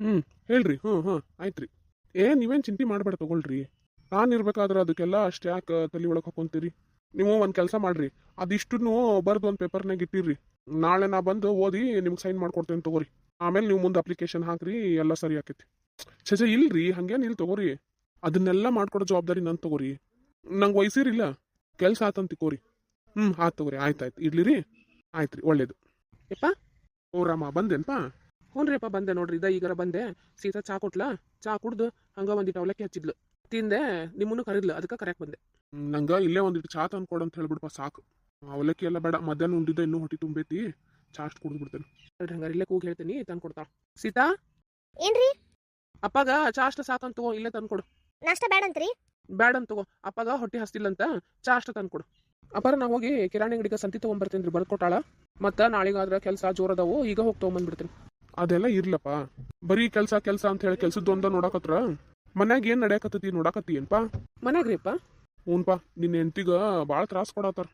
ಹ್ಞೂ ಹೇಳ್ರಿ ಹ್ಞೂ ಹಾಂ ಆಯ್ತು ರೀ ಏ, ನೀವೇನು ಚಿಂತೆ ಮಾಡಬೇಡ ತಗೊಳ್ರಿ. ನಾನು ಇರ್ಬೇಕಾದ್ರೆ ಅದಕ್ಕೆಲ್ಲ ಅಷ್ಟು ಯಾಕೆ ತಲೆ ಒಳಗೆ ಹಾಕೊಂತೀರಿ ನೀವು ಒಂದು ಕೆಲಸ ಮಾಡ್ರಿ. ಅದಿಷ್ಟನ್ನು ಬರ್ದು ಒಂದು ಪೇಪರ್ನಾಗ ಇಟ್ಟಿರಿ ನಾಳೆ ನಾ ಬಂದು ಓದಿ ನಿಮ್ಗೆ ಸೈನ್ ಮಾಡ್ಕೊಡ್ತೇನೆ ತಗೋರಿ. ಆಮೇಲೆ ನೀವು ಮುಂದೆ ಅಪ್ಲಿಕೇಶನ್ ಹಾಕ್ರಿ, ಎಲ್ಲ ಸರಿ ಆಕೈತಿ. ಛೆ ಇಲ್ರಿ, ಹಂಗೇನು ಇಲ್ಲಿ ತಗೋರಿ. ಅದನ್ನೆಲ್ಲ ಮಾಡ್ಕೊಡೋ ಜವಾಬ್ದಾರಿ ನಾನು ತಗೋರಿ. ನಂಗೆ ವಯಸ್ಸಿರಿಲ್ಲ ಕೆಲಸ ಆತಂತ ತಿಕೋರಿ. ಹ್ಞೂ ಆಯ್ತು ತಗೋರಿ, ಆಯ್ತು ಆಯ್ತು. ಇಡ್ಲಿ ರೀ ಆಯ್ತು ರೀ ಒಳ್ಳೇದು. ಯಪ್ಪ, ಓ ರಾಮ, ಬಂದೇನ್ಪಾ? ಹ್ಞೂನ್ರಿಪ್ಪ ಬಂದೆ ನೋಡ್ರಿ ಇದ ಈಗಾರ ಬಂದೆ. ಸೀತಾ ಚಾ ಕೊಟ್ಲಾ? ಚಾ ಕುಡ್ದು ಹಂಗ ಒಂದಿಟ್ಟು ಅವಲಕ್ಕಿ ಹಚ್ಚಿದ್ಲು. ತಿಂದೆ ನಿಮ್ಮನ್ನು ಕರಿದ್ಲು ಅದಕ್ಕೆ ಕರೆಕ್ಟ್ ಬಂದೆ. ನಂಗ ಇಲ್ಲೇ ಒಂದಿಟ್ಟು ಚಾ ತಂದ್ಕೊಡು ಅಂತ ಹೇಳ್ಬಿಡಪ್ಪ ಸಾಕು. ಅವಲಕ್ಕಿ ಎಲ್ಲ ಬೇಡ ಮಧ್ಯಾಹ್ನ ಉಂಡಿದ್ದ ಇನ್ನೂ ಹೊಟ್ಟಿ ತುಂಬೈತಿ ಚಾ ಅಷ್ಟು ಕುಡ್ದು ಬಿಡ್ತೇನೆ. ಹಂಗಾರೆ ಇಲ್ಲೇ ಕೂಗಿ ಹೇಳ್ತೀನಿ ತಂದು ಕೊಡ್ತಾ ಸೀತಾ? ಏನ್ರಿ? ಅಪ್ಪಾಗ ಚಾ ಅಷ್ಟ ಸಾಕಂತ ತಗೋ ಇಲ್ಲೇ ತಂದ್ಕೊಡು. ನಾಷ್ಟ ಬೇಡಂತ್ರಿ ಬೇಡ ಅಂತ ತಗೋ ಅಪ್ಪಗ ಹೊಟ್ಟೆ ಹಸ್ತಿಲ್ಲಂತ ಚಾ ಅಷ್ಟ ತಂದ್ಕೊಡು. ಅಪ್ಪಾರ ನಾ ಹೋಗಿ ಕಿರಾಣಿ ಅಂಗಡಿಗೆ ಸಂತಿ ತೊಗೊಂಬರ್ತೇನೆ ರೀ ಬರ್ಕೊಟ್ಟಾಳ. ಮತ್ತ ನಾಳೆಗಾದ್ರ ಕೆಲಸ ಜೋರದವು ಈಗ ಹೋಗಿ ತೊಗೊಂಬಂದ್ಬಿಡ್ತೀನಿ. ಅದೆಲ್ಲ ಇರ್ಲಪ್ಪ. ಬರೀ ಕೆಲಸ ಕೆಲಸ ಅಂತ ಹೇಳಿ ಕೆಲ್ಸದ್ದೊಂದ ನೋಡಾಕತ್ರ ಮನ್ಯಾಗ ಏನ್ ನಡೆಯಕತ್ತತಿ ಮನ್ಯಾಗ ಏನ್ಪಾ ಮನ್ಯಾಗ್ರಿಪ್ಪ ಹ್ಞೂನ್ಪ ನಿನ್ನ ಹೆಂಡತಿಗ ಭಾಳ ತ್ರಾಸ ಕೊಡತ್ತಾರ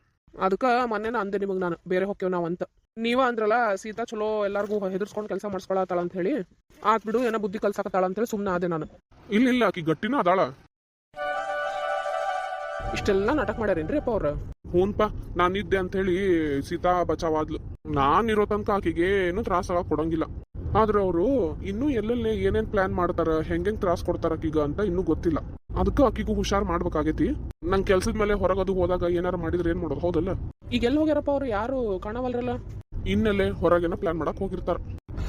ಅದಕ್ಕ ಮೊನ್ನೆನ ಅಂದೆ ನಿಮಗೆ ನಾನು ಬೇರೆ ಹೋಗ್ತೇವ್ ನಾವ್ ಅಂತ. ನೀವ ಅಂದ್ರಲ್ಲ ಸೀತಾ ಚಲೋ ಎಲ್ಲಾರ್ಗೂ ಹೆದರ್ಸ್ಕೊಂಡು ಕೆಲಸ ಮಾಡಿಸ್ಕೊಳತ್ತಾಳ ಅಂತ ಹೇಳಿ. ಆತ್ ಬಿಡು ಏನೋ ಬುದ್ಧಿ ಕಲ್ಸಾಕತ್ತಾಳ ಅಂತ ಹೇಳಿ ಸುಮ್ಮನೆ ಅದೇ ನಾನು. ಇಲ್ಲ ಇಲ್ಲ ಆಕಿ ಗಟ್ಟಿನ ಅದಾಳ. ಇಷ್ಟೆಲ್ಲ ನಾಟಕ ಮಾಡ್ಯಾರೇನ್ರಿ ಅಪ್ಪ ಅವ್ರ? ಹ್ಞೂನ್ಪ ನಾನಿದ್ದೆ ಅಂತ ಹೇಳಿ ಸೀತಾ ಬಚಾವಾದ್ಲು ನಾನಿರೋ ತನಕ ಆಕಿಗೆ ಏನು ತ್ರಾಸ ಕೊಡಂಗಿಲ್ಲ. ಆದ್ರೆ ಅವರು ಇನ್ನೂ ಎಲ್ಲೆಲ್ಲಿ ಏನೇನ್ ಪ್ಲಾನ್ ಮಾಡ್ತಾರ ಹೆಂಗೆಂಗ್ ತ್ರಾಸ್ ಕೊಡ್ತಾರ ಅಕ್ಕಿಗ ಅಂತ ಇನ್ನೂ ಗೊತ್ತಿಲ್ಲ. ಅದಕ್ಕೆ ಅಕ್ಕಿಗೂ ಹುಷಾರ್ ಮಾಡ್ಬೇಕಾಗೈತಿ. ನಂಗೆ ಕೆಲ್ಸದ ಮೇಲೆ ಹೊರಗದು ಹೋದಾಗ ಏನಾರ ಮಾಡಿದ್ರೆ ಏನ್ ಮಾಡೋದು? ಹೌದಲ್ಲ? ಈಗ ಎಲ್ಲಿ ಹೋಗ್ಯಾರಪ್ಪ ಅವ್ರು? ಯಾರು? ಕಾಣವಲ್ರಲ್ಲ? ಇನ್ನಲ್ಲೇ ಹೊರಗೇನ ಪ್ಲಾನ್ ಮಾಡಕ್ ಹೋಗಿರ್ತಾರ.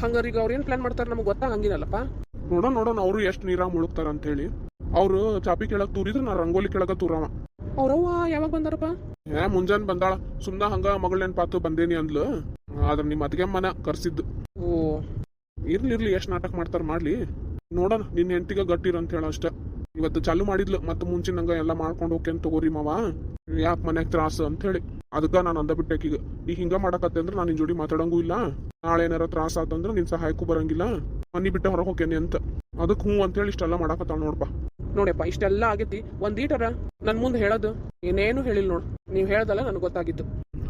ಹಂಗಾರ ಈಗ ಅವ್ರು ಏನ್ ಪ್ಲಾನ್ ಮಾಡ್ತಾರ ನಮ್ಗೆ ಗೊತ್ತಾಗಂಗಿಲ್ಲಪ್ಪ ನೋಡೋಣ ನೋಡೋಣ ಅವರು ಎಷ್ಟು ನೀರಾಗ ಮುಳುಗ್ತಾರ ಅಂತ ಹೇಳಿ ಅವ್ರು ಚಾಪಿ ಕೆಳಗ್ ತೂರಿದ್ರೆ ನಾ ರಂಗೋಲಿ ಕೆಳಗ ತೂರವ. ಅವ್ರವ್ವ ಯಾವಾಗ ಬಂದಾರಪ್ಪ? ಏ ಮುಂಜಾನೆ ಬಂದಾಳ. ಸುಮ್ನ ಹಂಗ ಮಗಳ ನೆನ್ಪಾತು ಬಂದೇನಿ ಅಂದ್ಲು. ಆದ್ರ ನಿಮ್ಮ ಅತ್ತಿಗೆ ಮನ ಕರ್ಸಿದ್ದು. ಓ ಇರ್ಲಿ ಇರ್ಲಿ, ಎಷ್ಟು ನಾಟಕ ಮಾಡ್ತಾರೆ ಮಾಡ್ಲಿ. ನೋಡೋಣ ನಿನ್ನ ಹೆಂಡತಿಗೆ ಗಟ್ಟಿರ ಅಂತ ಹೇಳ ಅಷ್ಟ. ಇವತ್ತು ಚಾಲು ಮಾಡಿದ್ಲು, ಮತ್ತೆ ಮುಂಚಿನಂಗ ಎಲ್ಲ ಮಾಡ್ಕೊಂಡು ಅಂತ ತಗೋರಿ ಮಾವ. ಯಾಕೆ ಮನ್ಯಾಗ ತ್ರಾಸು ಅಂತ ಹೇಳಿ. ಅದಕ್ಕ ನಾನು ಅಂದ ಬಿಟ್ಟೆ ಈಗ. ಈಗ ಹಿಂಗ ಮಾಡಕತ್ತೆ ಅಂದ್ರೆ ನಾನು ನಿನ್ ಜೋಡಿ ಮಾತಾಡಂಗೂ ಇಲ್ಲ. ನಾಳೆ ಏನಾರ ತ್ರಾಸ ಆತಂದ್ರೆ ನಿನ್ ಸಹಾಯಕ್ಕೂ ಬರಂಗಿಲ್ಲ. ಮನಿ ಬಿಟ್ಟ ಹೊರಗೆ ಹೋಗ್ಯನಿ ಅಂತ. ಅದಕ್ಕೆ ಹ್ಞೂ ಅಂತ ಹೇಳಿ ಇಷ್ಟೆಲ್ಲ ಮಾಡಕತ್ತಾಳ ನೋಡಪ್ಪ. ನೋಡಪ್ಪ, ಇಷ್ಟೆಲ್ಲ ಆಗೈತಿ. ಒಂದೀಟರ ನನ್ ಮುಂದೆ ಹೇಳೋದು? ಏನೇನು ಹೇಳಿಲ್ಲ ನೋಡು. ನೀವ್ ಹೇಳ್ದಲ್ಲ ನನಗೆ ಗೊತ್ತಾಗಿತ್ತು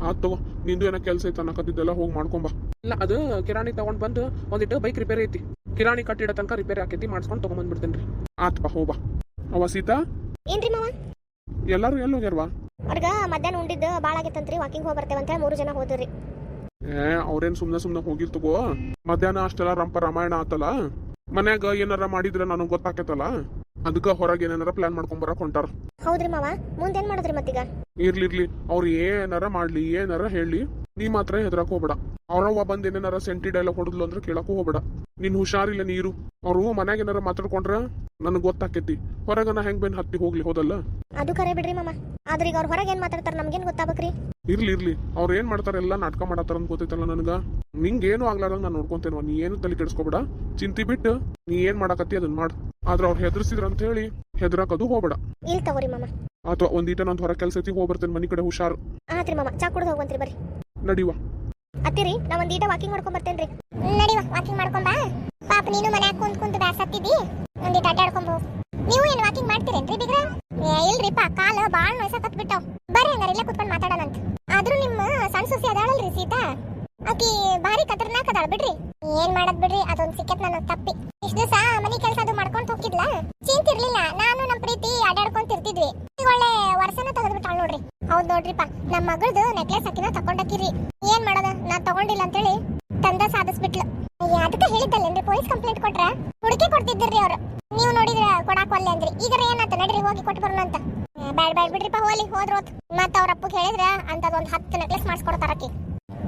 ಆತ್ ತಗೋ. ನಿಂದು ಏನೋ ಕೆಲಸ ಐತೆ ಅನ್ನಕತ್ತಿದ್ದೆಲ್ಲ ಹೋಗಿ ಮಾಡ್ಕೊಂಬ ಇಲ್ಲ ಅದು ಕಿರಾಣಿ ತಗೊಂಡ್ ಬಂದು ಒಂದಿಟ್ಟು ಬೈಕ್ ರಿಪೇರಿ ಐತಿ. ಕಿರಾಣಿ ಕಟ್ಟಿಡ ತನಕ ರಿಪೇರಿ ಆಕೈತಿ ಮಾಡ್ಸ್ಕೊಂಡು ತಗೊಂಬಂದ್ಬಿಡ್ತೇನೆ ರೀ ಆತ್ ಬಾ ಹೋಗ್ಬಾ ಅವ ಸೀತಾ? ಏನ್ರಿ ಮಾವ? ಎಲ್ಲಾರು ಎಲ್ಲಿ ಹೋಗ್ಯಾರವಾ? ಅವ್ರಿಗೆ ಮಧ್ಯಾಹ್ನ ಉಂಡಿದ್ದು ಭಾಳ ಆಗೈತಂತ್ರಿ ವಾಕಿಂಗ್ ಹೋಗಿ ಬರ್ತೇವೆ ಅಂತ ಮೂರು ಜನ ಹೋದ್ರಿ. ಏ ಅವ್ರೇನ್ ಸುಮ್ನೆ ಸುಮ್ನೆ ಹೋಗಿರ್ತಗೋ ಮಧ್ಯಾಹ್ನ ಅಷ್ಟೆಲ್ಲ ರಂಪ ರಾಮಾಯಣ ಆತಲ್ಲ? ಮನ್ಯಾಗ ಏನಾರ ಮಾಡಿದ್ರೆ ನನಗೆ ಗೊತ್ತಾಕೈತಲ್ಲ? ಅದಕ್ಕ ಹೊರಗೆ ಏನಾರ ಪ್ಲಾನ್ ಮಾಡ್ಕೊಂಡ್ ಬರಕ್ ಹೊಂಟಾರ. ಹೌದ್ರಿ ಮಾವ ಏನ್ ಮಾಡಿದ್ರಿ ಮತ್ತೀಗ? ಇರ್ಲಿ ಅವ್ರು ಏನಾರ ಮಾಡ್ಲಿ ಏನಾರ ಹೇಳಿ ನೀ ಮಾತ್ರ ಹೆದ್ರಾಕ್ ಹೋಗ್ಬೇಡ. ಅವ್ರವ್ವ ಬಂದ್ ಏನಾರ ಸೆಂಟಿ ಡೈಲಾಗ್ ಹೊಡದ್ಲು ಅಂದ್ರೆ ಕೇಳಕ್ಕೂ ಹೋಗ್ಬೇಡ. ನೀನ್ ಹುಷಾರಿಲ್ಲ ನೀರು. ಅವ್ರು ಮನ್ಯಾಗ ಏನಾರ ಮಾತಾಡ್ಕೊಂಡ್ರ ನನಗ್ ಗೊತ್ತಾಕೈತಿ. ಹೊರಗನ ಹೆಂಗ್ ಬೇನ್ ಹತ್ತಿ ಹೋಗ್ಲಿ ಹೋದಲ್ಲ? ಅದು ಕರೆ ಬಿಡ್ರಿ ಮಾಮ. ಆದ್ರೆ ಈಗ ಅವ್ರ ಹೊರಗೆ ಏನ್ ಮಾತಾಡ್ತಾರ ನಮ್ಗೇನ್ ಗೊತ್ತಾಗ್ಬೇಕ್ರಿ? ಇರ್ಲಿ ಇರ್ಲಿ. ಅವ್ರ ಏನ್ ಮಾಡ್ತಾರ ಎಲ್ಲಾ ನಾಟಕ ಮಾಡತ್ತಾರ ಅಂತ ಗೊತ್ತೈತಲ್ಲ ನನಗ. ನಿಂಗೆ ಏನು ಆಗ್ಲಾರ್ದಂಗ ನಾನು ನೋಡ್ಕೊಂತೇನವ. ನೀ ಏನು ತಲೆ ಕೆಡ್ಸ್ಕೊಬೇಡ. ಚಿಂತಿ ಬಿಟ್ಟು ನೀ ಏನ್ ಮಾಡಕತ್ತಿ ಅದನ್ನ ಮಾಡ್. ಆದ್ರ ಅವ್ರ ಹೆದರ್ಸಿದ್ರ ಅಂತ ಹೇಳಿ ಹೆದರಾಕದು ಹೋಗ್ಬೇಡ. ಇಲ್ ತಗೋರಿ ಮಾಮ. ಅಥವಾ ಒಂದೀಟ ನಾನ್ ಹೊರ ಕೆಲ್ಸ ಐತಿ ಹೋಗ್ಬರ್ತೇನೆ ಮನಿ ಕಡೆ ಹುಷಾರು. ಆತ್ರಿ ಮಾಮ. ಚಾ ಕುಡ್ದು ಹೋಗ್ಬಂತ್ರಿ ಬರ್ರಿ. ನಡಿವ ಅತ್ತಿರಿ ನಾ ಒಂದ್ ಈಟ ವಾಕಿಂಗ್ ಮಾಡ್ಕೊಂಡ್ ಬರ್ತೇನ್ರಿ ನಡಿವಾ ವಾಕಿಂಗ್ ಮಾಡ್ಕೊಂಡ್ ಬಾ. ಪಾಪ ನೀನು ಮನ್ಯಾಗ ಕುಂತ್ ಕುಂತ್ ಬ್ಯಾಸತ್ತಿದ್ದಿ ಒಂದಿಟ್ಟು ಅಡ್ಡಾಡ್ಕೊಂಡ್ ಹೋಗು ನೀವು ಏನ್ ವಾಕಿಂಗ್ ಮಾಡ್ತೀರೇನ್ರಿ ಬಿಗ್ರ? ಇಲ್ರಿಪ್ಪ, ಕಾಲ ಬಾಳ್ ನೋಯ್ಸಕತ್ ಬಿಟ್ಟಾವ್. ಬರ್ರಿ ಹಂಗಾರ ಇಲ್ಲೇ ಕುತ್ಕೊಂಡ್ ಮಾತಾಡೋಣಂತ ಆದ್ರೂ ನಿಮ್ಮ ಸಣ್ಣ ಸೊಸಿ ಅದಾಳಲ್ರಿ ಸೀತಾ? ಆಕಿ ಭಾರಿ ಕತರ್ನಾಕ್ ಅದಾಳ ಬಿಡ್ರಿ. ಏನ್ ಮಾಡದ್ ಬಿಡ್ರಿ, ಅದೊಂದ್ ಸಿಕ್ಕತ್ ನನ್ನ ತಪ್ಪಿ. ಇಷ್ಟ ದಿವಸ ಮನಿ ಕೆಲ್ಸ ಅದು ಮಾಡ್ಕೊಂಡ್ ಹೋಗಿದ್ಲ? ಚಿಂತಿರ್ಲಿಲ್ಲ, ನಾನು ನಮ್ ಪ್ರೀತಿ ಅಡ್ಡಾಡ್ಕೊಂತಿರ್ತಿದ್ವಿ ಈಗ ಒಳ್ಳೆ ವರ್ಷನ ತೆಗೆದ್ಬಿಟ್ಟಾಳ ನೋಡ್ರಿ. ಹೌದ್ ನೋಡ್ರಿಪ್ಪ, ನಮ್ ಮಗಳದು ನೆಕ್ಲೆಸ್ ಹಾಕಿನ ತಕೊಂಡಾಕಿರಿ ಏನ್ ಮಾಡೋದ? ನಾ ತಗೊಂಡಿಲ್ಲ ಅಂತೇಳಿ ತಂದ ಸಾಧಿಸ್ಬಿಟ್ಲು. ಅದಕ್ಕೆ ಹೇಳಿದ್ದಲ್ಲೇನ್ರಿ? ಪೊಲೀಸ್ ಕಂಪ್ಲೇಂಟ್ ಕೊಟ್ರ? ಹುಡುಕಿ ಕೊಡ್ತಿದ್ರಿ ಅವ್ರು. ನೀವು ನೋಡಿದ್ರ ಕೊಡಾಕ್ ಒಲ್ಲೆ ಅಂದ್ರಿ. ಈಗ ಏನಾತ ನಡ್ರಿ, ಹೋಗಿ ಕೊಟ್ಟು ಬರೋಣ ಅಂತ. ಬ್ಯಾಡ್ ಬ್ಯಾಡ್ ಬಿಡ್ರಿಪ್ಪ ಹೋಲಿ ಹೋದ್ರ ಹೋತ್ ಮತ್ತ ಅವ್ರ ಅಪ್ಪಗೆ ಹೇಳಿದ್ರ ಅಂತದ್ ಒಂದ್ ಹತ್ತು ನೆಕ್ಲೆಸ್ ಮಾಡಿಸ್ಕೊಡ್ತಾರ ಆಕಿ.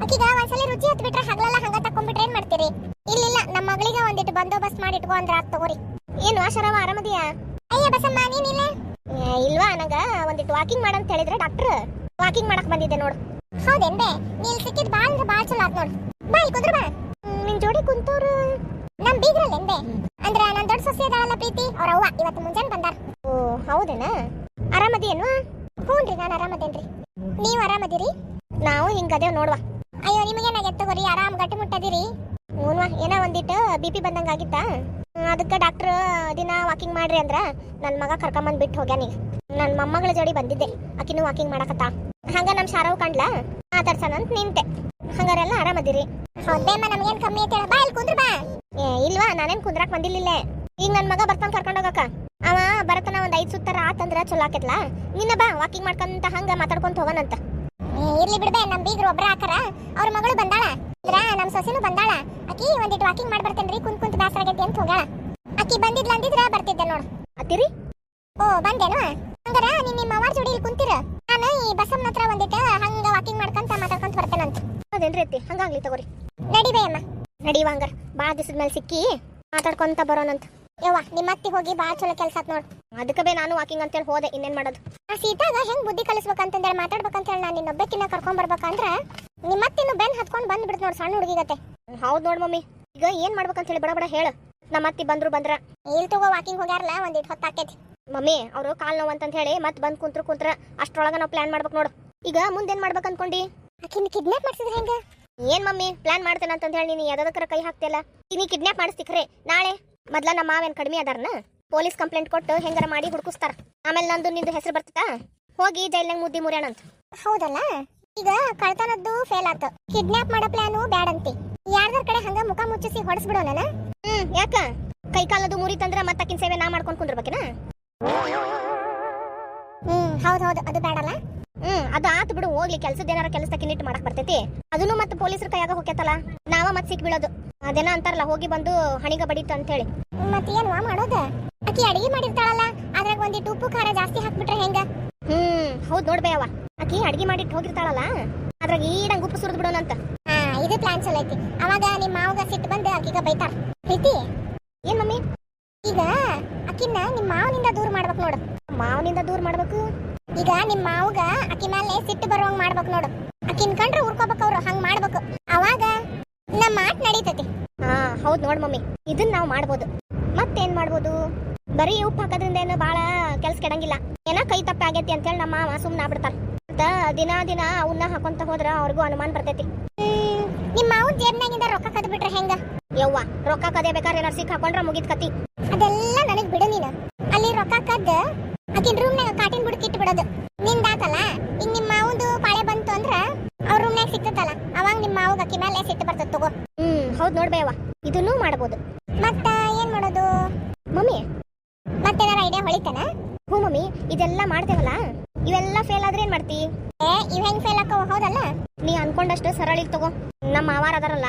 ಆಕಿಗ ಒಂದ್ಸಲಿ ರುಚಿ ಹತ್ ಬಿಟ್ರೆ ಹಗಲೆಲ್ಲ ಹಂಗ ತಕೊಂಡ್ಬಿಟ್ರೆ ಏನ್ ಮಾಡ್ತೀರಿ? ಇಲ್ಲಿಲ್ಲ ನಮ್ಮ ಮಗಳಿಗೆ ಒಂದಿಟ್ಟು ಬಂದೋಬಸ್ತ್ ಮಾಡಿ ಇಟ್ಕೋ ಅಂದ್ರ ಆತ್ ತಗೋರಿ. ಏನು ಆಶರವ ಆರಾಮದಿಯಾ? ಅಯ್ಯ, ಬಸಮ್ಮ ನೀನಿಲ್ಲ ಇಲ್ವಾ, ನಂಗ? ಒಂದಿಟ್ಟು ವಾಕಿಂಗ್ ಮಾಡಂತ ಹೇಳಿದ್ರೆ ಡಾಕ್ಟರ್. ವಾಕಿಂಗ್ ಮಾಡಕ್ ಬಂದಿದ್ದೆ ನೋಡು. ಹೌದೇನ್ಬೆ ನೀಲ್ ಸಿಕ್ಕಿದ್ ಬಾಳ ಅಂದ್ರೆ ಬಾಳ್ ಚಲೋ ಆತ್ ನೋಡು. ಬಾ ಇಲ್ಲಿ ಕುಂದ್ರ ಬಾ. ನಿನ್ ಜೋಡಿ ಕುಂತವ್ರು ನಮ್ ಬೀಗ್ರಲ್ಲೆಂದೆ ಅಂದ್ರ ನನ್ ದೊಡ್ಡ ಸೊಸೆ ಅದಾಳಲ್ಲ ಪ್ರೀತಿ, ಅವ್ರ ಅವ್ವ ಇವತ್ತು ಮುಂಜಾನೆ ಬಂದಾರ. ಓ, ಹೌದೇನಾ? ಆರಾಮದೇನು ಹ್ಞೂನ್ರಿ ನಾನು ಆರಾಮದೇನ್ರಿ. ನೀವು ಆರಾಮದಿರಿ? ನಾವು ಹಿಂಗದೇವ್ ನೋಡ್ವಾ. ಅಯ್ಯೋ ನಿಮಗೇನಾಗೈತೆ ತಗೋರಿ? ಆರಾಮ್ ಗಟ್ಟಿ ಮುಟ್ಟದಿರಿ. ಹ್ಞೂನ್ವಾ ಏನೋ ಒಂದಿಟ್ಟು ಬಿ ಪಿ ಬಂದಂಗ ಆಗಿತ್ತಾ ಅದಕ್ಕೆ ಡಾಕ್ಟ್ರ್ ದಿನ ವಾಕಿಂಗ್ ಮಾಡ್ರಿ ಅಂದ್ರ ನನ್ನ ಮಗ ಕರ್ಕೊಂಬಂದ್ ಬಿಟ್ಟು ಹೋಗ್ಯಾನೀಗ ನನ್ನ ಮೊಮ್ಮಗಳ ಜೋಡಿ ಬಂದಿದ್ದೆ. ಆಕಿನೂ ವಾಕಿಂಗ್ ಮಾಡಕತ್ತ. ಹಂಗ ನಮ್ ಶಾರವ್ ಕಂಡ್ಲ ಮಾತಾಡ್ಸಣ ಅಂತ ನಿಂತೆ. ಹಂಗಾರೆಲ್ಲ ಆರಾಮದಿರಿ ಹೌದೇಮ್ಮ ನಮ್ಗೇನ್ ಕಮ್ಮಿ ಐತೆ? ಬಾ ಇಲ್ಲಿ ಕುಂದ್ರ ಬಾ. ಏ ಇಲ್ವಾ? ನಾನೇನ್ ಕುಂದ್ರಾಕ್ ಬಂದಿಲ್ಲ ಈಗ ನನ್ ಮಗ ಬರ್ತಾನ ಕರ್ಕೊಂಡ್ ಹೋಗಕ. ಅವ ಬರತನ ಒಂದ್ ಐದ್ ಸುತ್ತರ ಆತಂದ್ರ ಚಲೋ ಆಕೈತ್ಲ. ನಿನ್ನ ಬಾ ವಾಕಿಂಗ್ ಮಾಡ್ಕೊಂತ ಹಂಗ ಮಾತಾಡ್ಕೊಂತ ಹೋಗನಂತ. ಇರ್ಲಿ ಬಿಡ್ಬೆ ನಮ್ ಬೀಗ್ರು ಒಬ್ರ ಹಾಕರ ಅವ್ರ ಮಗಳು ಬಂದಾಳ. ನಮ್ ಸೊಸೆನು ಬಂದಾಳ. ಅಕ್ಕಿ ಒಂದಿಟ್ಟು ವಾಕಿಂಗ್ ಮಾಡ್ಬರ್ತೇನ್ರಿ ಕುಂತ್ ಕುಂತ್ ಬ್ಯಾಸರ ಆಗೈತಿ ಅಂತ ಹೋಗಾಳ ಅಕ್ಕಿ ಬಂದಿದ್ಲ ಅಂದಿದ್ರ ಬರ್ತಿದ್ದೆ ನೋಡು. ಅತ್ತಿರಿ ಓ ಬಂದೇನು? ಹಂಗಾರ ನೀನ್ ನಿಮ್ಮ ಅವ್ವಾರ್ ಜೋಡಿ ಇಲ್ಲಿ ಕುಂತಿರ? ನಾನು ಈ ಬಸಮ್ಮನ ಹತ್ರ ಒಂದಿಟ್ಟು ಹಂಗ ವಾಕಿಂಗ್ ಮಾಡ್ಕೊಂತ ಮಾತಾಡ್ಕೊಂತ ಬರ್ತೇನಂತ ಹೌದೇನ್ರಿ ಅತ್ತಿ? ಹಂಗಾಗ್ಲಿ ತಗೋರಿ. ನಡಿಬೇ ಅಮ್ಮ. ನಡಿವ ಹಂಗಾರ. ಬಾ ದಿವಸದ ಮೇಲೆ ಸಿಕ್ಕಿ ಮಾತಾಡ್ಕೊಂತ ಬರೋಣಂತ ಯವ್ವ ನಿಮ್ಮ ಅತ್ತಿ ಹೋಗಿ ಬಾ ಚಲೋ ಕೆಲ್ಸ ಆತ್ ನೋಡ್. ಅದಕ್ಕೆ ಬೇ ನಾನು ವಾಕಿಂಗ್ ಅಂತೇಳಿ ಹೋದೆ ಇನ್ನೇನ್ ಮಾಡೋದು? ಆ ಸೀತಾಗ ಹೆಂಗ್ ಬುದ್ಧಿ ಕಲಿಸ್ಬೇಕಂತಂದೇಳಿ ಮಾತಾಡ್ಬೇಕಂತ ಹೇಳಿ ನಾನು ನಿನ್ನೊಬ್ಬಕಿನ್ನ ಕರ್ಕೊಂಡ್ ಬರ್ಬೇಕಂದ್ರ ನಿಮ್ಮ ಅತ್ತಿನ ಬೆನ್ ಹತ್ಕೊಂಡ್ ಬಂದ್ ಬಿಡ್ತು ನೋಡ್ ಸಣ್ಣ ಹುಡುಗಿಗತ್ತೆ. ಹೌದ್ ನೋಡ್ ಮಮ್ಮಿ. ಈಗ ಏನ್ ಮಾಡ್ಬೇಕಂತ ಹೇಳಿ ಬಡ ಬಡ ಹೇಳ. ನಮ್ಮ ಅತ್ತಿ ಬಂದ್ರು ಬಂದ್ರ. ಇಲ್ಲಿ ತಗೋ ವಾಕಿಂಗ್ ಹೋಗ್ಯಾರಲ್ಲ ಒಂದಿಟ್ ಹೊತ್ತಾಕೈತಿ. ಮಮ್ಮಿ ಅವರು ಕಾಲ್ ನೋವು ಅಂತ ಹೇಳಿ ಮತ್ತೆ ಬಂದು ಕುಂತ್ರು ಕುಂತ್ರ ಅಷ್ಟರೊಳಗೆ ನಾವು ಪ್ಲಾನ್ ಮಾಡ್ಬೇಕು ನೋಡು. ಈಗ ಮುಂದೇನ್ ಮಾಡ್ಬೇಕು ಅನ್ಕೊಂಡಿ? ಆಕಿನ ಕಿಡ್ನಾಪ್ ಮಾಡ್ಸಿದ್ರೆ ಹೆಂಗ? ಏನ್ ಮಮ್ಮಿ ಪ್ಲಾನ್ ಮಾಡ್ತೇನೆ ಅಂತ ಹೇಳಿ ನೀನು ಕೈ ಹಾಕ್ತಿಲ್ಲ ನೀ ಕಿಡ್ನಾಪ್ ಮಾಡಿಸ್ತಿಕ್ರೆ ನಾಳೆ. ಮೊದ್ಲ ನಮ್ಮ ಮಾವೇನ್ ಕಡಿಮೆ ಅದಾರನ ಪೊಲೀಸ್ ಕಂಪ್ಲೇಂಟ್ ಕೊಟ್ಟು ಹೆಂಗಾರ ಮಾಡಿ ಹುಡುಕಿಸ್ತಾರ. ಆಮೇಲೆ ನಂದು ನಿಂದು ಹೆಸರು ಬರ್ತದ ಹೋಗಿ ಜೈಲ್ನಾಗ ಮುದ್ದಿ ಮುರ್ಯಾಣ ಅಂತ. ಹೌದಲ್ಲ? ಈಗ ಕಳ್ತನದ್ದು ಫೇಲ್ ಆತು. ಕಿಡ್ನಾಪ್ ಮಾಡೋ ಪ್ಲಾನು ಬ್ಯಾಡಂತಿ ಯಾರ್ದಾರ ಕಡೆ ಹಂಗ ಮುಖ ಮುಚ್ಚಿಸಿ ಹೊಡೆಸ್ಬಿಡೋಣ ಹ್ಮ್ ಯಾಕ? ಕೈ ಕಾಲದು ಮುರಿತಂದ್ರ ಮತ್ತಕ್ಕಿನ ಸೇವೆ ನಾ ಮಾಡ್ಕೊಂಡ್ ಕುಂದ್ರಬೇಕೇನ? ಹ್ಮ್, ಹೌದ್ ಹೌದು. ಅದು ಬೇಡಲ್ಲ? ಹ್ಮ್, ಅದು ಆತು ಬಿಡು. ಹೋಗ್ಲಿ, ಕೆಲ್ಸದ ಏನಾರ ಕೆಲಸಕ್ಕೆ ನಿಟ್ಟು ಮಾಡಕ್ ಬರ್ತೈತಿ. ಅದನ್ನು ಮತ್ತೆ ಪೊಲೀಸರ ಕೈಯಾಗ ಹೋಗ್ಯತಲ್ಲ? ನಾವ ಮತ್ ಸಿಕ್ ಬೀಳೋದು ಅದೇನ ಅಂತಾರಲ್ಲ, ಹೋಗಿ ಬಂದು ಹಣಿಗ ಬಡೀತು ಅಂತ ಹೇಳಿ ಮತ್ತೆ ಏನ್ ವಾ ಮಾಡೋದ? ಆಕಿ ಅಡಿಗೆ ಮಾಡಿರ್ತಾಳಲ್ಲ, ಅದ್ರಾಗ ಒಂದಿಟ್ಟು ಉಪ್ಪು, ಖಾರ ಜಾಸ್ತಿ ಹಾಕ್ಬಿಟ್ರೆ ಹೆಂಗ? ಹ್ಮ್, ಹೌದ್ ನೋಡ್ಬೇಯವ್ವ ಆಕಿ ಅಡಿಗೆ ಮಾಡಿಟ್ಟು ಹೋಗಿರ್ತಾಳಲ್ಲ? ಅದ್ರಾಗ ಈಡಂಗ್ ಉಪ್ಪು ಸುರಿದ್ ಬಿಡೋಣಂತ ಹಾ, ಇದು ಪ್ಲಾನ್ ಚಲೋ ಐತಿ. ಅವಾಗ ನಿಮ್ಮ ಮಾವಗ ಸಿಟ್ಟು ಬಂದು ಅಕ್ಕಿಗ ಬೈತಾರ. ಪ್ರೀತಿ? ಅಕ್ಕಿನ ನಿಮ್ಮ ಮಾವನಿಂದ ದೂರ ಮಾಡ್ಬೇಕು ನೋಡು. ಮಾವನಿಂದ ದೂರ ಮಾಡ್ಬೇಕು? ಈಗ ನಿಮ್ಮ ಮಾವಗ ಅಕ್ಕಿ ಮೇಲೆ ಸಿಟ್ಟು ಬರುವಂಗ್ ಮಾಡ್ಬೇಕು ನೋಡು. ಅಕ್ಕಿನ ಕಂಡ್ರೆ ಉರ್ಕೋಬೇಕು ಅವ್ರು ಹಂಗ್ ಮಾಡ್ಬೇಕು. ಅವಾಗ ನಮ್ಮ ಮಾತ್ ನಡೀತೈತಿ. ಹಾ ಹೌದ್ ನೋಡ್ ಮಮ್ಮಿ. ಇದನ್ನ ನಾವು ಮಾಡ್ಬೋದು. ಮತ್ತೇನ್ ಮಾಡ್ಬೋದು? ಬರೀ ಉಪ್ಪು ಹಾಕೋದ್ರಿಂದ ಏನು ಬಾಳ ಕೆಲ್ಸ ಕೆಡಂಗಿಲ್ಲ. ಏನ ಕೈ ತಪ್ಪಾಗೈತಿ ಅಂತ ಹೇಳಿ ನಮ್ಮ ಮಾವ ಸುಮ್ನ ಆಗ್ಬಿಡ್ತಾರ ಮತ್ತ ದಿನ ದಿನ ಅವನ್ನ ಹಾಕೊಂತ ಹೋದ್ರ ಅವ್ರಿಗೂ ಅನುಮಾನ ಬರ್ತೈತಿ. ನಿಮ್ಮ ಮಾವನ್ ಜೇಬ್ನಾಗಿಂದ ರೊಕ್ಕ ಕದ್ಬಿಟ್ರೆ ಹೆಂಗ? ಯವ್ವ ರೊಕ್ಕ ಕದೇ ಬೇಕಾದ್ರೆ ಏನಾರು ಸಿಕ್ ಹಾಕೊಂಡ್ರ ಮುಗಿದ್ ಕತಿ ಅದೆಲ್ಲ ನನಗ್ ಬಿಡು ನೀನು ಅಲ್ಲಿ ರೊಕ್ಕ ಕದ್ದ ಆಕಿನ ರೂಮ್ನಾಗ ಕಾಟಿನ ಬುಡಕ್ ಇಟ್ಟು ಬಿಡೋದು ನಿಂದಾತಲ್ಲ ಈಗ ನಿಮ್ಮ ಮಾವಂದು ಪಾಳೆ ಬಂತು ಅಂದ್ರ ಅವ್ರ ರೂಮ್ನಾಗ ಸಿಕ್ತತಲ್ಲ ಅವಾಗ ನಿಮ್ಮ ಮಾವಗ ಅಕ್ಕಿ ಮೇಲೆ ಸಿಟ್ಟು ಬರ್ತದ ತಗೋ ಹ್ಮ್ ಹೌದ್ ನೋಡ್ಬೇವ ಇದನ್ನೂ ಮಾಡಬಹುದು ಮತ್ತ ಏನ್ ಮಾಡೋದು ಮಮ್ಮಿ ಮತ್ತೇನಾರ ಐಡಿಯಾ ಹೊಳಿತಾನ? ಹ್ಞೂ ಮಮ್ಮಿ, ಇದೆಲ್ಲ ಮಾಡ್ತೇವಲ್ಲ? ಇವೆಲ್ಲ ಫೇಲ್ ಆದ್ರೆ ಏನ್ ಮಾಡ್ತಿ? ಏ, ಇವ್ ಹೆಂಗ್ ಫೇಲ್ ಆಕವ ಹೌದಲ್ಲ? ನೀ ಅನ್ಕೊಂಡಷ್ಟು ಸರಳ ಇಲ್ ತಗೋ. ನಮ್ಮ ಮಾವಾರ ಅದಾರಲ್ಲ,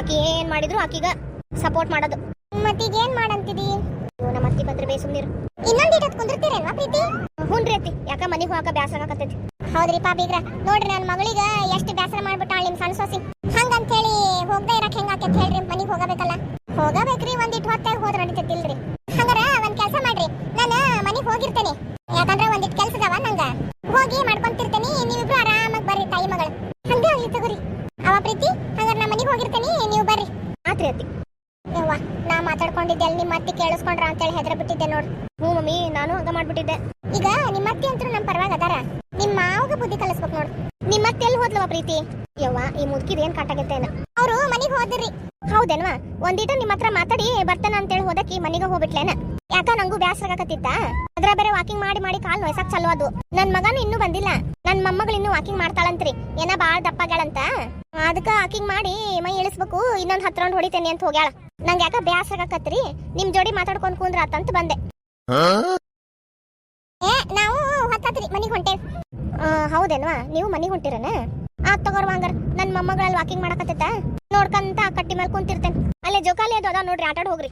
ಆಕಿ ಏನ್ ಮಾಡಿದ್ರು ಆಕಿಗ ಸಪೋರ್ಟ್ ಮಾಡೋದು. ಮತ್ತೀಗ ಏನ್ ಮಾಡಂತಿದಿ? ನಮ್ಮ ಅತ್ತಿ ಬಂದ್ರೆ ಬೇ ಸುಮ್ನಿರು. ಇನ್ನೊಂದ್ ಇಟ್ ಕುಂದಿರ್ತೀರೇನ್ವಾ ಪ್ರೀತಿ? ಹುನ್ರಿ ಅತ್ತಿ, ಯಾಕ ಮನಿಗ್ ಹೋಗಾಕ ಬ್ಯಾಸರ ಆಗತ್ತೈತಿ ಹೌದ್ರಿ ಬೀಗ್ರ, ನೋಡ್ರಿ ನನ್ನ ಮಗಳಿಗ ಎಷ್ಟು ಬ್ಯಾಸರ ಮಾಡ್ಬಿಟ್ಟಾಳ ನಿಮ್ ಸಣ್ಣ ಸೊಸಿ ಹಂಗಂತ ಹೇಳಿ ಹೋಗದೆ ಇರಕ್ ಹೆಂಗ ಆಕೈತಿ ಹೇಳ್ರಿ ಮನಿಗ್ ಹೋಗಬೇಕಲ್ಲ ಹೋಗಬೇಕ್ರಿ ಒಂದಿಟ್ ಹೊತ್ತಾಗ ಹೋದ್ರ ನಡೀತೈತಿಲ್ರಿ ಹಂಗಾರ ಒಂದ್ ಕೆಲಸ ಮಾಡ್ರಿ ನಾನು ಮನಿಗ್ ಹೋಗಿರ್ತೇನೆ ಯಾಕಂದ್ರ ಒಂದಿಟ್ ಕೆಲ್ಸದವ ನಂಗ ಹೋಗಿ ಮಾಡ್ಕೊಂತಿರ್ತೇನಿ ನೀವಿಬ್ರು ಆರಾಮಾಗಿ ಬರ್ರಿ ತಾಯಿ ಮಗಳು ಹಂಗ ಆಗ್ಲಿ ತಗೋರಿ ಅವ ಪ್ರೀತಿ ಹಂಗಾರ ನಾ ಮನಿಗ್ ಹೋಗಿರ್ತೇನಿ ನೀವು ಬರ್ರಿ ಆತ್ರಿ ಅತ್ತಿ ಯವ್ವ ನಾ ಮಾತಾಡ್ಕೊಂಡಿದ್ದೆ, ಅಲ್ಲಿ ನಿಮ್ಮ ಅತ್ತಿ ಕೇಳಿಸ್ಕೊಂಡ್ರ ಅಂತೇಳಿ ಹೆದ್ರ ಬಿಟ್ಟಿದ್ದೆ ನೋಡ್. ಹ್ಞೂ ಮಮ್ಮಿ, ನಾನು ಹಂಗ ಮಾಡ್ಬಿಟ್ಟಿದ್ದೆ. ಈಗ ನಿಮ್ಮ ಅತ್ತಿ ಅಂತೂ ನಮ್ ಪರವಾಗಿ ಅದಾರ. ನಿಮ್ಮ ಮಾವಗ ಬುದ್ಧಿ ಕಲಿಸ್ಬೇಕು ನೋಡು. ನಿಮ್ಮ ಅತ್ತೆ ಎಲ್ಲಿ ಹೋದ್ಲವ ಪ್ರೀತಿ? ಯವ್ವ, ಈ ಮುದುಕಿದ ಏನ್ ಕಾಟಾಗತ್ತೇನ ಅವ್ರು ಮನಿಗ್ ಹೋದ್ರಿ. ಹೌದೇನ್ವಾ? ಒಂದಿಟ ನಿಮ್ಮ ಹತ್ರ ಮಾತಾಡಿ ಬರ್ತೇನ ಅಂತೇಳಿ ಹೋದಕಿ ಮನಿಗ ಹೋಗ್ಬಿಟ್ಲೇನ? ಯಾಕ ನಂಗೂ ಬ್ಯಾಸರ ಆಗತ್ತಿತ್ತ ಅದ್ರ ಬೇರೆ ವಾಕಿಂಗ್ ಮಾಡಿ ಮಾಡಿ ಕಾಲ್ ನೋಯ್ಸಕ್ ಚಲೋ ಅದು. ನನ್ ಮಗನು ಇನ್ನೂ ಬಂದಿಲ್ಲ. ನನ್ ಮೊಮ್ಮಗಳು ಇನ್ನೂ ವಾಕಿಂಗ್ ಮಾಡ್ತಾಳಂತ್ರಿ. ಏನ ಬಾಳ್ ದಪ್ಪಗಳಂತ ಅದಕ್ಕ ವಾಕಿಂಗ್ ಮಾಡಿ ಮೈ ಇಳಿಸ್ಬೇಕು, ಇನ್ನೊಂದ್ ಹತ್ರ ರೌಂಡ್ ಹೊಡಿತೇನೆ ಅಂತ ಹೋಗ್ಯಾಳ. ನಂಗೆ ಯಾಕ ಬ್ಯಾಸರ ಆಗಕತ್ರಿ? ನಿಮ್ ಜೋಡಿ ಮಾತಾಡ್ಕೊಂಡ್ ಕುಂದ್ರ ಆತಂತ ಬಂದೆ. ಏ, ನಾವು ಹತ್ತತ್ರಿ ಮನಿಗ್ ಹೊಂಟೇವ್. ಹೌದೇನ್ವಾ? ನೀವು ಮನಿಗ್ ಹೊಂಟಿರನ? ಆ ತಗೋರ್ ಹಂಗಾರ. ನನ್ ಮೊಮ್ಮಗಳಲ್ಲಿ ವಾಕಿಂಗ್ ಮಾಡಕತ್ತೈತ. ನೋಡ್ಕಂತ ಕಟ್ಟಿ ಮೇಲೆ ಕುಂತಿರ್ತೇನೆ. ಅಲ್ಲೇ ಜೋಕಾಲಿ ಅದು ಅದ ನೋಡ್ರಿ, ಆಟಾಡ್ ಹೋಗ್ರಿ.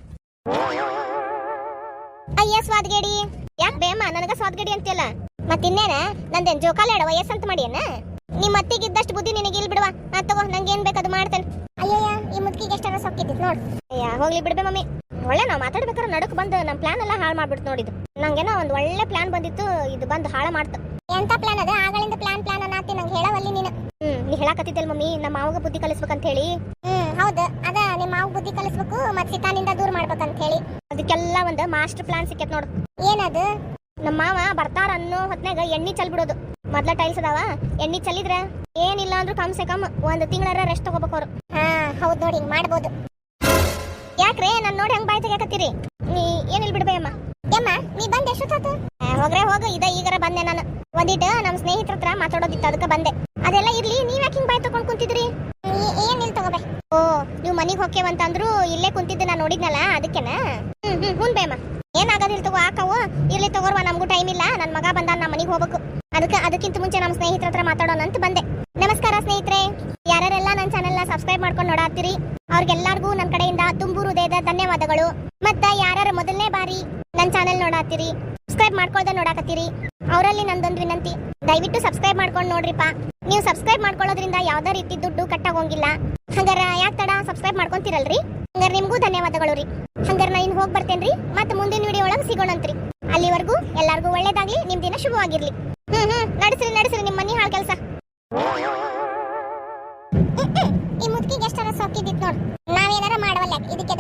ಅಯ್ಯ, ಸ್ವಾದ್ಗೇಡಿ. ಯಾಕ್ ಬೇಮ್ಮ? ನನಗ ಸ್ವಾದ್ಗೇಡಿ ಅಂತಿಲ್ಲ ಮತ್ತಿನ್ನೇನ? ನಂದೇನ್ ಜೋಕಾಲಿ ಆಡ ವಯಸ್ಸಂತ ಮಾಡಿಯನ್ನ ನಿಮ್ಮ ಅತ್ತಿಗಿದ್ದಷ್ಟು ಬುದ್ಧಿ ನಿನಗೆ ಇಲ್ಲಿ ಬಿಡುವ. ನಾ ತಗೋ ನಂಗೆ ಏನ್ ಬೇಕದು ಮಾಡ್ತೇನೆ. ಅಯ್ಯಯ್ಯ ಈ ಮುದ್ಕಿಗೆ ಎಷ್ಟಾರ ಸೊಕ್ಕಿದ್ದಿತ್ತು ನೋಡ್. ಅಯ್ಯ ಹೋಗ್ಲಿ ಬಿಡ್ಬೆ ಮಮ್ಮಿ. ಒಳ್ಳೆ ನಾವು ಮಾತಾಡ್ಬೇಕಾದ್ರೆ ನಡುಕ್ ಬಂದು ನಮ್ಮ ಪ್ಲಾನ್ ಎಲ್ಲ ಹಾಳು ಮಾಡ್ಬಿಡ್ತು ನೋಡಿದ್ದು ನಂಗೇನೋ ಒಂದು ಒಳ್ಳೆ ಪ್ಲಾನ್ ಬಂದಿತ್ತು ಇದು ಬಂದು ಹಾಳು ಮಾಡ್ತು. ಎಂತ ಪ್ಲಾನ್ ಅದ? ಆಗಳಿಂದ ಪ್ಲಾನ್ ಪ್ಲಾನ್ ಅನ್ನತ್ತಿ ನಂಗೆ ಹೇಳವಲ್ಲಿ ನೀನು. ಹ್ಮ್ ನೀ ಹೇಳಕತ್ತಿದ್ದಲ್ ಮಮ್ಮಿ ನಮ್ಮ ಮಾವಗ ಬುದ್ಧಿ ಕಲಿಸ್ಬೇಕಂತ ಹೇಳಿ ಹ್ಮ್ ಹೌದು. ಅದ ನಿಮ್ಮ ಮಾವ ಬುದ್ಧಿ ಕಲಿಸ್ಬೇಕು ಮತ್ತೆ ಸಿತಾನಿಂದ ದೂರ ಮಾಡ್ಬೇಕಂತ ಹೇಳಿ ಅದಕ್ಕೆಲ್ಲ ಒಂದು ಮಾಸ್ಟರ್ ಪ್ಲಾನ್ ಸಿಕ್ಕತ್ ನೋಡು. ಏನದು? ನಮ್ಮ ಮಾವ ಬರ್ತಾರ ಅನ್ನೋ ಹೊತ್ನಾಗ ಎಣ್ಣಿ ಚಲ್ಬಿಡೋದು. ಮೊದ್ಲ ಟೈಲ್ಸ್ ಅದಾವ ಎಣ್ಣಿ ಚಲ್ಲಿದ್ರ ಏನಿಲ್ಲ ಅಂದ್ರೂ ಕಮ್ ಸೆ ಕಮ್ ಒಂದ್ ತಿಂಗಳರ ರೆಸ್ಟ್ ತಗೋಬೇಕು ಅವ್ರು. ಹಾ ಹೌದ್ ನೋಡಿ ಹಿಂಗ್ ಮಾಡ್ಬೋದು. ಯಾಕ್ರೆ ನನ್ ನೋಡಿ ಹಂಗ್ ಬಾಯ್ ತೆಗಿಯಾಕತ್ತೀರಿ? ನೀ ಏನಿಲ್ ಬಿಡ್ಬೇಯಮ್ಮ ಯಮ್ಮ ನೀ ಬಂದೆ ಎಷ್ಟೊತ್ತಾತು ಹೋಗ್ರೆ ಹೋಗ ಇದ ಈಗರ ಬಂದೆ ನಾನು. ಒಂದಿಟ್ಟು ನಮ್ ಸ್ನೇಹಿತರ ಹತ್ರ ಮಾತಾಡೋದಿತ್ತು ಅದಕ್ಕೆ ಬಂದೆ. ಅದೆಲ್ಲ ಇರ್ಲಿ ನೀವ್ ಯಾಕೆ ಹಿಂಗ್ ಬಾಯ್ ತಗೊಂಡ್ ಕುಂತಿದ್ರಿ? ಏನಿಲ್ ತಗೋಬೇ. ಓ ನೀವು ಮನಿಗ್ ಹೋಗ್ಯವಂತ ಅಂದ್ರು ಇಲ್ಲೇ ಕುಂತಿದ್ದೆ ನಾ ಅದಕ್ಕೆನ? ಹ್ಮ್ ಹ್ಮ್ ಹುನ್ ಬೇಮ್ಮ ಏನಾಗೋದಿಲ್ಲ ತಗೋ ಆಕವು. ಇರ್ಲಿ ತಗೋರ್ವ ನಮಗೂ ಟೈಮ್ ಇಲ್ಲ ನನ್ನ ಮಗ ಬಂದ ನಮ್ಮ ಮನಿಗ್ ಹೋಗ್ಬೇಕು. ಅದಕ್ಕೆ ಅದಕ್ಕಿಂತ ಮುಂಚೆ ನಮ್ಮ ಸ್ನೇಹಿತರ ಹತ್ರ ಮಾತಾಡೋಣ ಅಂತ ಬಂದೆ. ನಮಸ್ಕಾರ ಸ್ನೇಹಿತರೆ. ಯಾರೆಲ್ಲ ನನ್ನ ಚಾನೆಲ್ನ ಸಬ್ಸ್ಕ್ರೈಬ್ ಮಾಡ್ಕೊಂಡು ನೋಡಾತ್ತೀರಿ? ಅವ್ರಿಗೆಲ್ಲರಿಗೂ ನನ್ನ ಕಡೆಯಿಂದ ತುಂಬು ಹೃದಯದ ಧನ್ಯವಾದಗಳು. ಮತ್ತ ಯಾರು ಮೊದಲನೇ ಬಾರಿ ನನ್ನ ಚಾನೆಲ್ ನೋಡಾತ್ತೀರಿ ಸಬ್ಸ್ಕ್ರೈಬ್ ಮಾಡ್ಕೊಳ್ದ ನೋಡಾಕತ್ತೀರಿ, ಅವರಲ್ಲಿ ನಂದೊಂದು ವಿನಂತಿ. ದಯವಿಟ್ಟು ಸಬ್ಸ್ಕ್ರೈಬ್ ಮಾಡ್ಕೊಂಡು ನೋಡ್ರಿಪ್ಪ ನೀವು ಸಬ್ಸ್ಕ್ರೈಬ್ ಮಾಡ್ಕೊಳ್ಳೋದ್ರಿಂದ ಯಾವ್ದೇ ರೀತಿ ದುಡ್ಡು ಕಟ್ಟಾಗೋಂಗಿಲ್ಲ. ಹಂಗಾರ ಯಾಕೆ ತಡ ಸಬ್ಸ್ಕ್ರೈಬ್ ಮಾಡ್ಕೊಂತೀರಲ್ರಿ? ಹಂಗಾರ ನಿಮ್ಗೂ ಧನ್ಯವಾದಗಳು ರೀ. ಹಂಗಾರ ನಾ ಇನ್ನು ಹೋಗಿ ಬರ್ತೇನ್ರಿ. ಮತ್ತೆ ಮುಂದಿನ ವಿಡಿಯೋ ಒಳಗೆ ಸಿಗೋಣಂತ್ರಿ. ಅಲ್ಲಿವರೆಗೂ ಎಲ್ಲಾರ್ಗೂ ಒಳ್ಳೇದಾಗ್ಲಿ, ನಿಮ್ ದಿನ ಶುಭವಾಗಿರ್ಲಿ. ಹ್ಮ್ ಹ್ಮ್, ನಡೆಸ್ರಿ ನಡೆಸ್ರಿ ನಿಮ್ಮ ಮನಿ ಹಾಳು ಕೆಲಸ. ಈ ಮುದುಕಿಗೆ ಎಷ್ಟರ ಸೊಕ್ಕಿದ್ದಿತ್ ನೋಡ್. ನಾವೇನಾರ ಮಾಡವಲ್ಲ ಇದಕ್ಕೆ